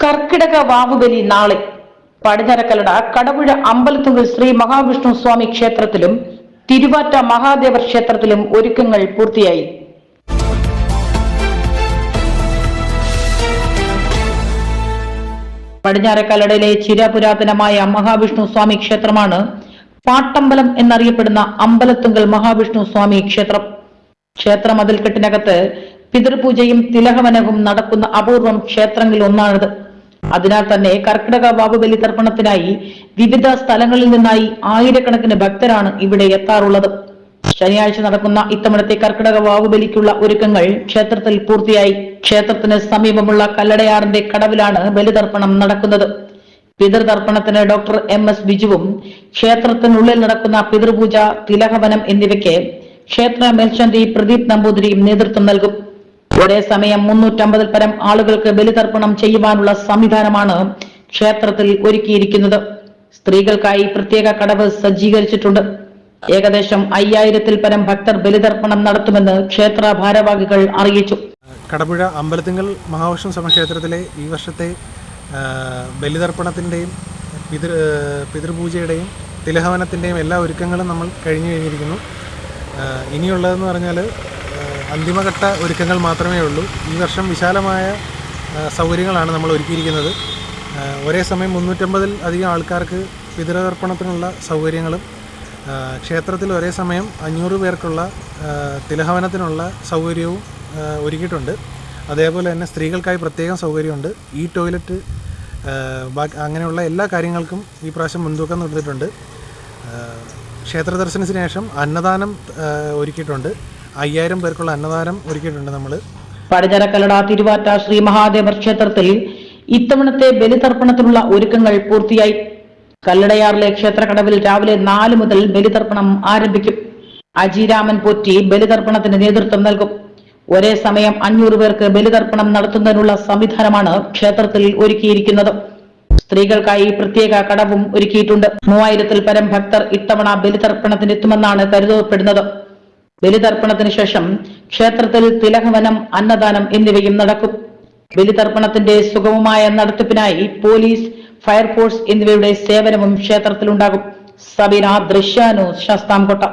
കർക്കിടക വാവുബലി നാളെ. പടിഞ്ഞാറക്കലട കടപുഴ അമ്പലത്തുങ്കൽ ശ്രീ മഹാവിഷ്ണു സ്വാമി ക്ഷേത്രത്തിലും തിരുവാറ്റ മഹാദേവർ ക്ഷേത്രത്തിലും ഒരുക്കങ്ങൾ പൂർത്തിയായി. പടിഞ്ഞാറക്കലടയിലെ ചിരപുരാതനമായ മഹാവിഷ്ണു സ്വാമി ക്ഷേത്രമാണ് പാട്ടമ്പലം എന്നറിയപ്പെടുന്ന അമ്പലത്തുങ്കൽ മഹാവിഷ്ണു സ്വാമി ക്ഷേത്രം. ക്ഷേത്ര മതിൽക്കെട്ടിനകത്ത് പിതൃപൂജയും തിലഹവനവും നടക്കുന്ന അപൂർവം ക്ഷേത്രങ്ങളിൽ ഒന്നാണിത് അതിനാൽ തന്നെ കർക്കിടക വാവുബലി തർപ്പണത്തിനായി വിവിധ സ്ഥലങ്ങളിൽ നിന്നായി ആയിരക്കണക്കിന് ഭക്തരാണ് ഇവിടെ എത്താറുള്ളത്. ശനിയാഴ്ച നടക്കുന്ന ഇത്തവണത്തെ കർക്കിടക വാവുബലിക്കുള്ള ഒരുക്കങ്ങൾ ക്ഷേത്രത്തിൽ പൂർത്തിയായി. ക്ഷേത്രത്തിന് സമീപമുള്ള കല്ലടയാറിന്റെ കടവിലാണ് ബലിതർപ്പണം നടക്കുന്നത്. പിതൃതർപ്പണത്തിന് ഡോക്ടർ എം എസ് ബിജുവും ക്ഷേത്രത്തിനുള്ളിൽ നടക്കുന്ന പിതൃപൂജ തിലഹവനം എന്നിവയ്ക്ക് ക്ഷേത്ര മേൽശാന്തി പ്രദീപ് നമ്പൂതിരിയും നേതൃത്വം നൽകും. ഒരേ സമയം മുന്നൂറ്റമ്പതിൽ പരം ആളുകൾക്ക് ബലിതർപ്പണം ചെയ്യുവാനുള്ള സംവിധാനമാണ് ക്ഷേത്രത്തിൽ ഒരുക്കിയിരിക്കുന്നത്. സ്ത്രീകൾക്കായി പ്രത്യേക കടവ് സജ്ജീകരിച്ചിട്ടുണ്ട്. ഏകദേശം അയ്യായിരത്തിൽ പരം ഭക്തർ ബലിതർപ്പണം നടത്തുമെന്ന് ക്ഷേത്ര ഭാരവാഹികൾ അറിയിച്ചു. കടപുഴ അമ്പലത്തിങ്കൽ മഹാവിഷ്ണു സമക്ഷേത്രത്തിലെ ഈ വർഷത്തെ ബലിതർപ്പണത്തിന്റെയും പിതൃ പിതൃപൂജയുടെയും തിലഹവനത്തിന്റെയും എല്ലാ ഒരുക്കങ്ങളും നമ്മൾ കഴിഞ്ഞു കഴിഞ്ഞിരിക്കുന്നു. ഇനിയുള്ളതെന്ന് പറഞ്ഞാൽ അന്തിമഘട്ട ഒരുക്കങ്ങൾ മാത്രമേ ഉള്ളൂ. ഈ വർഷം വിശാലമായ സൗകര്യങ്ങളാണ് നമ്മൾ ഒരുക്കിയിരിക്കുന്നത്. ഒരേ സമയം മുന്നൂറ്റമ്പതിൽ അധികം ആൾക്കാർക്ക് പിതൃതർപ്പണത്തിനുള്ള സൗകര്യങ്ങളും ക്ഷേത്രത്തിൽ ഒരേ സമയം അഞ്ഞൂറ് പേർക്കുള്ള തിലഹവനത്തിനുള്ള സൗകര്യവും ഒരുക്കിയിട്ടുണ്ട്. അതേപോലെ തന്നെ സ്ത്രീകൾക്കായി പ്രത്യേകം സൗകര്യമുണ്ട്. ഈ ടോയ്ലറ്റ് അങ്ങനെയുള്ള എല്ലാ കാര്യങ്ങൾക്കും ഈ പ്രാവശ്യം മുൻതൂക്കം കൊടുത്തിട്ടുണ്ട് ക്ഷേത്ര ദർശനത്തിന് ശേഷം അന്നദാനം ഒരുക്കിയിട്ടുണ്ട്. അയ്യായിരം പേർക്കുള്ള അന്നദാനം ഒരുക്കിയിട്ടുണ്ട് നമ്മൾ പടിഞ്ഞാറക്കല്ലട തിരുവാറ്റ ശ്രീ മഹാദേവർ ക്ഷേത്രത്തിൽ ഇത്തവണത്തെ ബലിതർപ്പണത്തിനുള്ള ഒരുക്കങ്ങൾ പൂർത്തിയായി. കല്ലടയാറിലെ ക്ഷേത്രക്കടവിൽ രാവിലെ നാല് മുതൽ ബലിതർപ്പണം ആരംഭിക്കും. അജിരാമൻ പോറ്റി ബലിതർപ്പണത്തിന് നേതൃത്വം നൽകും. ഒരേ സമയം അഞ്ഞൂറ് പേർക്ക് ബലിതർപ്പണം നടത്തുന്നതിനുള്ള സംവിധാനമാണ് ക്ഷേത്രത്തിൽ ഒരുക്കിയിരിക്കുന്നത്. സ്ത്രീകൾക്കായി പ്രത്യേക കടവും ഒരുക്കിയിട്ടുണ്ട്. മൂവായിരത്തിൽ പരം ഭക്തർ ഇത്തവണ ബലിതർപ്പണത്തിനെത്തുമെന്നാണ് കരുതപ്പെടുന്നത്. ബലിതർപ്പണത്തിന് ശേഷം ക്ഷേത്രത്തിൽ തിലഹവനം അന്നദാനം എന്നിവയും നടക്കും. ബലിതർപ്പണത്തിന്റെ സുഗമമായ നടത്തിപ്പിനായി പോലീസ് ഫയർഫോഴ്സ് എന്നിവയുടെ സേവനവും ക്ഷേത്രത്തിലുണ്ടാകും. സബിന ദൃശ്യാനു ശാസ്താംകോട്ട.